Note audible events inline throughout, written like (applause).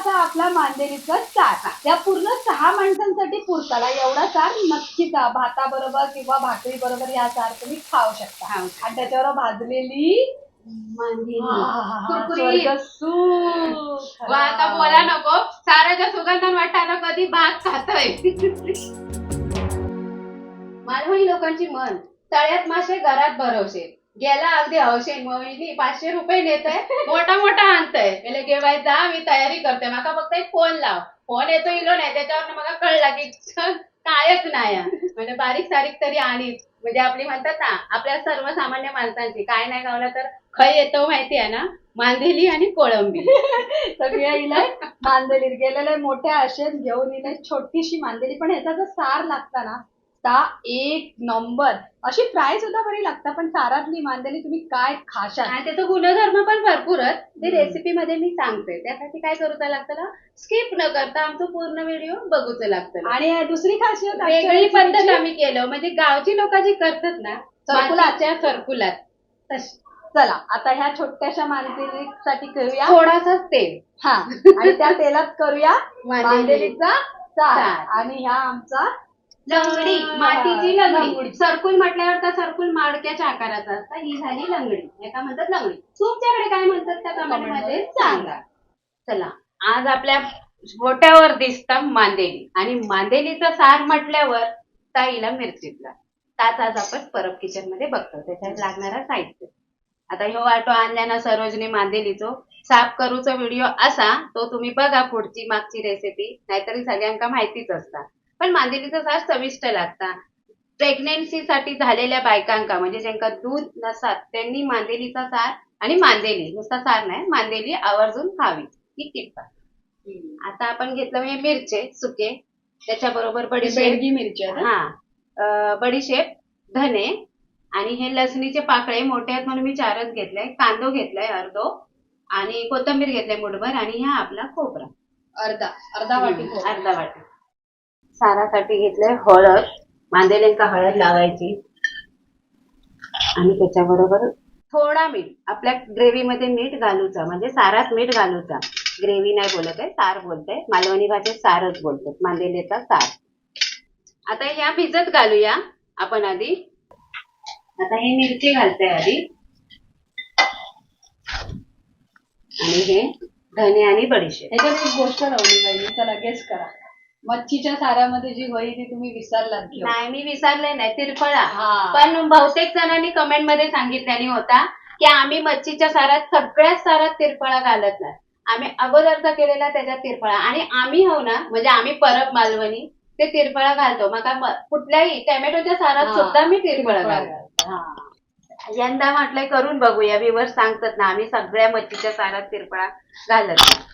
असा आपला मांदेलीचा चार या पूर्ण सहा माणसांसाठी पुरताला एवढा चार नक्कीच भाताबरोबर किंवा भाकरी बरोबर या चार तुम्ही खाऊ शकता. आणि त्याच्यावर भाजलेली. वा आता बोला नको. साराच्या सुगंधान वाटायला कधी भात खातोय. (laughs) मालवणी लोकांची मन तळ्यात मासे घरात भरवशे. गेला अगदी हौशेन मोहिनी पाचशे रुपये नेत आहे (laughs) मोठा मोठा आणतंय. म्हणजे घेवाय जा मी तयारी करते. माका फक्त एक फोन लाव. फोन येतो इलो नाही त्याच्यावर मला कळला की कायच नाही. (laughs) म्हणजे बारीक सारीक तरी आणि म्हणजे आपली म्हणतात ना आपल्या सर्वसामान्य माणसांची. काय नाही गावला तर खय येतो माहिती आहे ना? मांदेली आणि कोळंबी. (laughs) सगळ्या इलाय मांदेलीत गेलेले मोठ्या आशेत घेऊन इलाय छोटीशी मांदेली. पण ह्याचा जो सार लागता ना ता एक नंबर. अशी फ्राय सुद्धा बरी लागता पण सारातली मांदेली तुम्ही काय खाशाल? आणि त्याचा गुणधर्म पण भरपूरच ते रेसिपी मध्ये मी सांगते. त्यासाठी काय करूचा लागतं स्किप न करता आमचं पूर्ण व्हिडिओ बघूच लागतं. आणि दुसरी खासियत वेगळी पद्धत आम्ही केलं. म्हणजे गावची लोक जी करतात ना सर्कुलात. मातीच्या सर्कुलात. चला आता ह्या छोट्याशा मांदेलीसाठी करूया. थोडासाच तेल. हा आणि त्या तेलात करूया (laughs) मांदेली. मांदेलीचा. आणि ह्या आमचा लंगडी मातीची लंगडी. सर्कुल म्हटल्यावर तर सर्कुल माडक्याच्या आकाराचा असता. ही झाली लंगडी. एका म्हणतात लंगडी. तुमच्याकडे काय म्हणतात त्या कमेंटमध्ये? सांगा. चला. आज आपल्या बोट्यावर दिसतं मांदेली. आणि मांदेलीचा सार म्हटल्यावर ताईला मिरचीतला. ताच आज आपण परब किचनमध्ये बघतो. त्याच्यात लागणारा साहित्य. आता ह्यो वाटो आणल्यानं सरोजनी मांदेलीचो साफ करूचो व्हिडिओ असा तो तुम्ही बघा पुढची मागची रेसिपी नाहीतरी सगळ्यांका माहितीच असता पण मांदेलीचा सार चविष्ट लागता. प्रेग्नेन्सी साठी झालेल्या बायकांका म्हणजे ज्यांका दूध नसतात त्यांनी मांदेलीचा सार आणि मांदेली नुसता सार नाही मांदेली आवर्जून खावी ही टिप्पा आता आपण घेतलं म्हणजे मिरचे सुके त्याच्याबरोबर बडीशेप बेडगी मिरची आहे ना? हा. अं, बडीशेप धने आणि हे लसणीचे पाकळे मोठे आहेत म्हणून मी चारच घेतले. कांदो घेतलाय अर्धो आणि कोथिंबीर घेतलाय मुठभर आणि हा आपला खोबरा. अर्धा अर्धा वाटी खोबरं. अर्धा वाटी. सारासाठी घेतलंय हळद. मांदेल्यांका हळद लावायची? आणि त्याच्याबरोबर थोडा मीठ. आपल्या ग्रेव्हीमध्ये मीठ घालूचा. म्हणजे सारात मीठ घालूचा. ग्रेव्ही नाही बोलत आहे सार बोलते मालवणी भाषेत सारच बोलतात मांदेलेचा सार? आता ह्या भिजत घालूया आपण आधी. आता ही मिरची घालते आधी. आणि हे धने आणि बडीशे त्याच्यात एक गोष्ट लावली पाहिजे चला गेस करा. मच्छीच्या साऱ्यामध्ये जी होई ती तुम्ही विसरलात घेऊ नाही मी विसरले नाही तिरफळा हा. पण बहुतेक जणांनी कमेंटमध्ये सांगितल्याने होता की आम्ही मच्छीच्या सारात सगळ्याच सारात तिरफळा घालत नाही आम्ही अगोदरचा केलेला त्याच्यात तिरफळा आणि आम्ही हो ना म्हणजे आम्ही परब मालवणी ते तिरफळा घालतो मग का- कुठल्याही टोमॅटोच्या सारात हा. सुद्धा मी तिरफळा घालतो हा. यंदा म्हटलंय करून बघूया विवर सांगतात ना आम्ही सगळ्या मच्छीच्या सारात तिरफळा घालत नाही.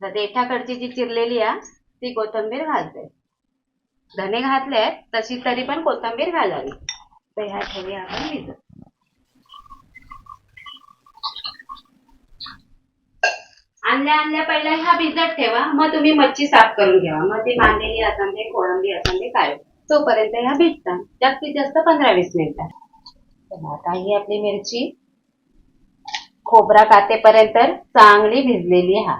तर देठाकडची जी चिरलेली आहे ती कोथिंबीर घालते. धने घातले तशी तरी पण कोथिंबीर घालावी. तर ह्या ठेवी आपण भिजत आणल्या आणल्या पहिल्या ह्या भिजत ठेवा. मग तुम्ही मच्छी साफ करून घ्यावा मग ती मांदेली असं कोळंबी असं काय तोपर्यंत ह्या भिजतात. जास्तीत जास्त पंधरा वीस मिनिटं. आता ही आपली मिरची खोबरा कातेपर्यंत चांगली भिजलेली हा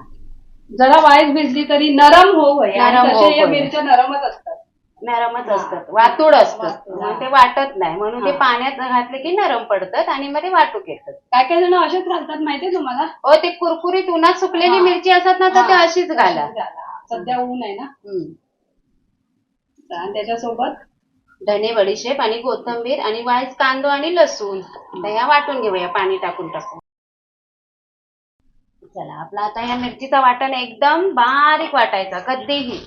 जरा वाईस भिजली तरी नरम हो नरम हो होय. मिरच्या नरमच असतात नरमच हा. असतात वातूड असतात वातूड, मग. ते वाटत नाही म्हणून ते हा. पाण्यात घातले की नरम पडतात आणि मग ते वाटूक येतात काय काय जण असेच घालतात माहितीये तुम्हाला हो ते कुरकुरीत उन्हात सुकलेली हा. मिरची असतात ना तर ते हा, अशीच घाला अशीच. सध्या ऊन आहे ना हम्म. आणि त्याच्यासोबत धने बडीशेप आणि कोथिंबीर आणि वाईस कांदो आणि लसूण तर ह्या वाटून घेऊया पाणी टाकून टाकून चला. आपला आता ह्या मिरचीचा वाटण एकदम बारीक वाटायचा कधीही.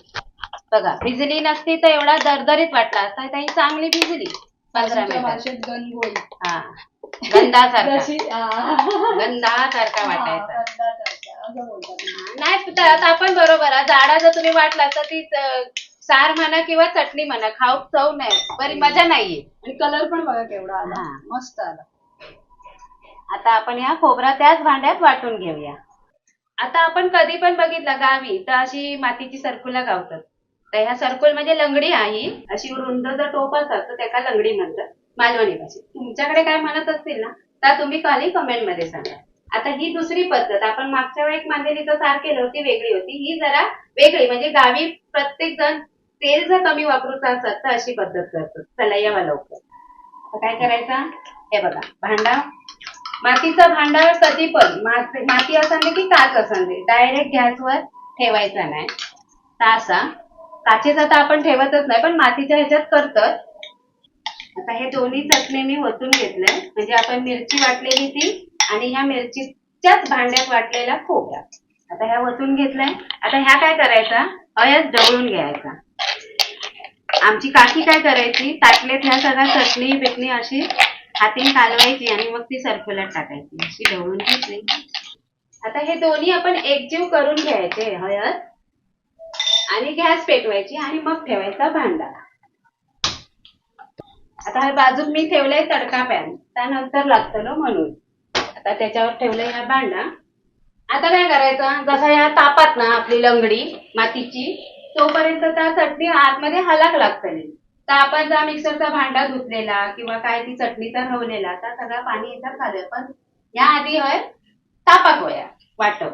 बघा भिजली नसती तर एवढा दरदरीत वाटला असता. तर ही चांगली भिजली. पंधरा भाषेत हा. गंधासारखा. गंधासारखा वाटायचा. नाही तर आता आपण बरोबर आहे. झाडा जर तुम्ही वाटला तर ती अं, सार म्हणा किंवा चटणी म्हणा खाऊ चव नाही. बरी मजा नाहीये. आणि कलर पण बघा केवढा आला. हा. मस्त आला. आता आपण ह्या खोबरा त्याच भांड्यात वाटून घेऊया. आता आपण कधी पण बघितलं गावी तर अशी मातीची सरकुला गावतात. तर ह्या सरकुल म्हणजे लंगडी आहे. अशी रुंद जर टोप असतात तर त्याला लंगडी म्हणतात. मालवणी भाषेत तुमच्याकडे काय म्हणत असतील ना तर तुम्ही खाली कमेंटमध्ये सांगा. आता ही दुसरी पद्धत आपण मागच्या वेळेस मांदेलीचं सार केलं होती वेगळी होती ही जरा वेगळी. म्हणजे गावी प्रत्येक जण तेल जर कमी वापरूचा असत तर अशी पद्धत करतो. चला यावा लवकर. काय करायचं? हे बघा भांडा. मातीचं भांडार कधी पण माती असं की काच असं डायरेक्ट गॅसवर ठेवायचा नाही. तासा काचेचा तर आपण ठेवतच नाही पण मातीच्या ह्याच्यात करतात आता हे दोन्ही चटणी मी ओतून घेतलंय. म्हणजे आपण मिरची वाटलेली ती आणि ह्या मिरचीच्याच भांड्यात वाटलेला खोबरा. आता ह्या ओतून घेतलंय. आता ह्या काय करायचा? अयाच जवळून घ्यायचा. आमची काकी काय करायची? ताटलेत ह्या सगळ्या चटणी बिटणी अशी हातीने कालवायची आणि मग ती सर्क्युलर टाकायची. अशी ढवळून घेतली. आता हे दोन्ही आपण एकजीव करून घ्यायचे हळद आणि गॅस पेटवायची आणि मग ठेवायचा भांडा. आता हे बाजूक मी ठेवलंय तडका पॅन. त्यानंतर लागतं ना म्हणून. आता त्याच्यावर ठेवलंय हा भांडा. आता काय करायचं? जसा या तापात ना आपली लंगडी मातीची तोपर्यंत त्या चटणी आतमध्ये हलाक लागतली तर आपण जा मिक्सरचा भांडा धुतलेला किंवा काय ती चटणीचा हवलेला तर सगळं पाणी येतात घालूया पण या आधी हय तापाक होया वाटप.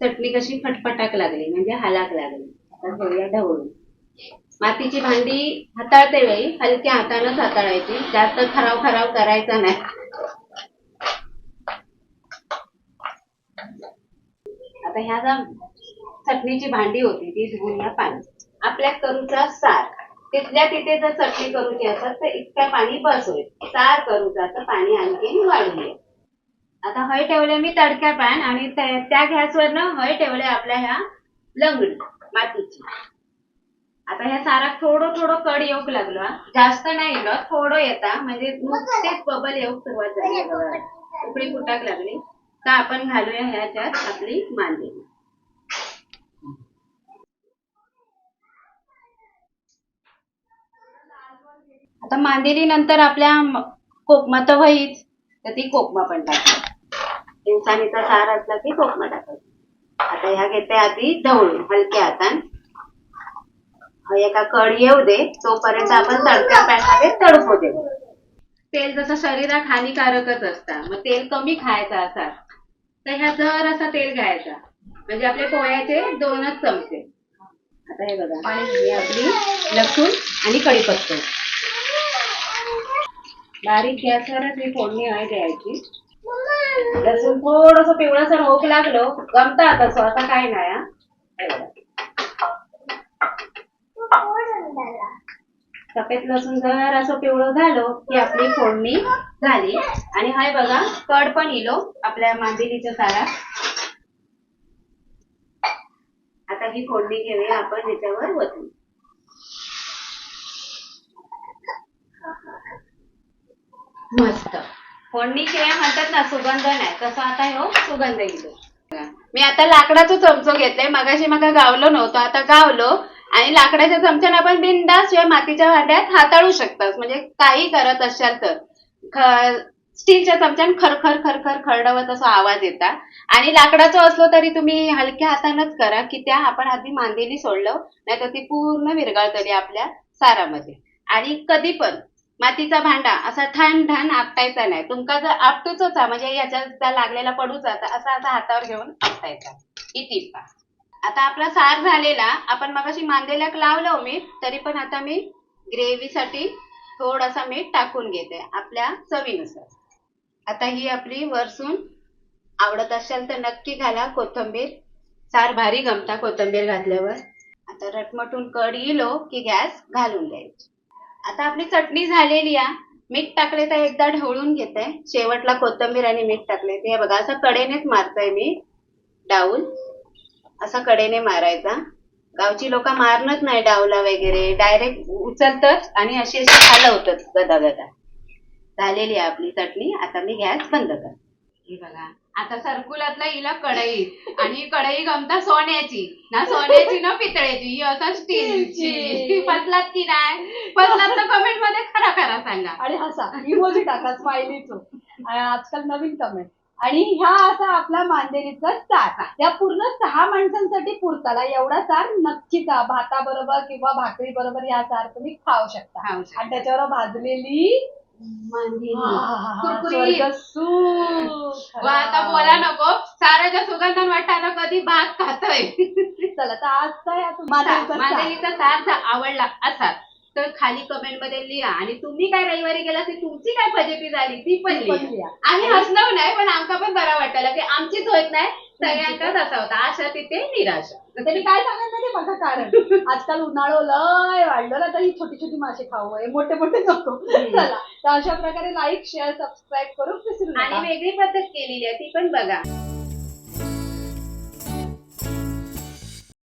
चटणी कशी फटफटाक लागली म्हणजे हालाक लागली. तर ठेवूया ढवळून. मातीची भांडी हाताळते वेळी हलक्या हातानंच हाताळायची. जास्त खराव खराव करायचा नाही. आता ह्या जा चटणीची भांडी होती ती धुवून या पाणी. आपल्या करूचा सार. तिथल्या तिथे जर चटणी करूची असत तर इतक्या पाणी बस होईल सार करूचा तर पाणी आणखी वाढूया आता हय ठेवले मी तडक्या पॅन आणि त्या त्या गॅसवरनं हय ठेवले आपल्या ह्या लंगडी मातीची. आता ह्या सारात थोडं थोडं कड येऊक लागलो. जास्त नाही येलो थोडं येता. म्हणजे नुकतेच बबल येऊक सुरुवात झाली. उकळी फुटाक लागली. का आपण घालूया ह्याच्यात आपली मांदेली. आता मांदेली नंतर आपल्या कोकमा तर व्हायच तर ती कोकमा पण टाकते इंसानीचा सार असला की कोकमा टाकायची आता ह्या घेते आधी ढवळून हलक्या हातान. एका कड येऊ दे तोपर्यंत आपण तडक्या पॅनमध्ये दे तेल जसं शरीरात हानिकारकच असतं मग तेल कमी खायचं असा तर ह्या जर असा तेल घ्यायचा म्हणजे आपले पोळ्याचे दोनच चमचे. आता हे बघा आपली लसूण आणि कढीपत्ता. बारीक गॅसवरच ही फोडणी आहे द्यायची. लसूण थोडस पिवळसर होक लागलो गमता आता स्वतः काय नाही हा. सफेद लसूण जर असं पिवळं झालं की आपली फोडणी झाली. आणि हाय बघा कड पण इलो आपल्या मांदिलीच्या सारा. आता ही फोडणी घेऊया आपण याच्यावर वतू मस्त. फोडणी शिवाय म्हणतात ना सुगंध नाही. तसं आता हो सुगंध येतो. मी आता लाकडाचा चमचो घेतलाय. मगाशी मका गावलो नव्हतो आता गावलो. आणि लाकडाच्या चमच्याने आपण बिंदास शिवाय मातीच्या भांड्यात हाताळू शकतात म्हणजे काही करत असाल तर. स्टीलच्या चमच्याने खरखर खरखर खरडवत असा आवाज येता आणि लाकडाचं असलो तरी तुम्ही हलक्या हातानच करा. की त्या आपण आधी मांदेली सोडलं नाही तर ती पूर्ण विरघळतली आपल्या सारामध्ये. आणि कधी पण मातीचा भांडा असा ठाण ठाण आपटायचा नाही. तुमका जर आपटूच म्हणजे याच्या लागलेला पडूच असा असा हातावर घेऊन आपटायचा. ही टीप आता आपला सार झालेला आपण मगाशी मांदेल्याक लावलं हो मीठ तरी पण आता मी ग्रेव्हीसाठी थोडासा मीठ टाकून घेते आपल्या चवीनुसार. आता ही आपली वरसून आवडत असेल तर नक्की घाला कोथिंबीर. सार भारी गमता कोथिंबीर घातल्यावर. आता रटमटून कड इलो की गॅस घालून द्यायची. आता आपली चटणी झालेली आहे मीठ टाकले तर एकदा ढवळून घेते. शेवटला कोथिंबीर आणि मीठ टाकले ते. बघा असं कडेनेच मारतोय मी. डाऊल असा कडेने मारायचा. गावची लोक मारणच नाही डावला वगैरे. डायरेक्ट उचलतच आणि अशी अशी हलवतच गदा गदा. झालेली आहे आपली चटणी. आता मी गॅस बंद कर हे बघा. आता सरकुलातला हिला कढई. आणि कढई गमता सोन्याची. ना सोन्याची ना पितळेची. ही असा स्टीलची. पतलात की नाही? पतलात तर कमेंटमध्ये खरा खरा सांगा. आणि हसा इमोजी टाका स्माइलीचो. आजकाल नवीन कमेंट आणि ह्या असा आपला मांदेलीचा सार. या पूर्ण सहा माणसांसाठी पुरताला एवढा सार नक्की का भाताबरोबर किंवा भाकरी बरोबर या सार तुम्ही खाऊ शकता. आणि त्याच्यावर भाजलेली आता बोला नको. साराच्या सुगंधन वाटाणा कधी भात खातोय? चला तर आजचा मांदेलीचा सार आवडला असा. तर खाली कमेंटमध्ये लिहा. आणि तुम्ही काय रविवारी गेला ती तुमची काय फजेती झाली? ती पण लिहा. आम्ही हसलो नाही पण आमका पण बरा वाटलं की आमचीच होत नाही. सगळ्यांचाच असा होता. आशा तिथे निराशा. तर मी काय सांगेन माहिती बघा कारण (laughs) आजकाल उन्हाळं लय वाढलं ना तर ही छोटी छोटी मासे खाऊ आहे मोठे मोठे नको चला. तर अशा प्रकारे लाईक शेअर सबस्क्राईब करून आणि वेगळी पद्धत केलेली आहे ती पण बघा.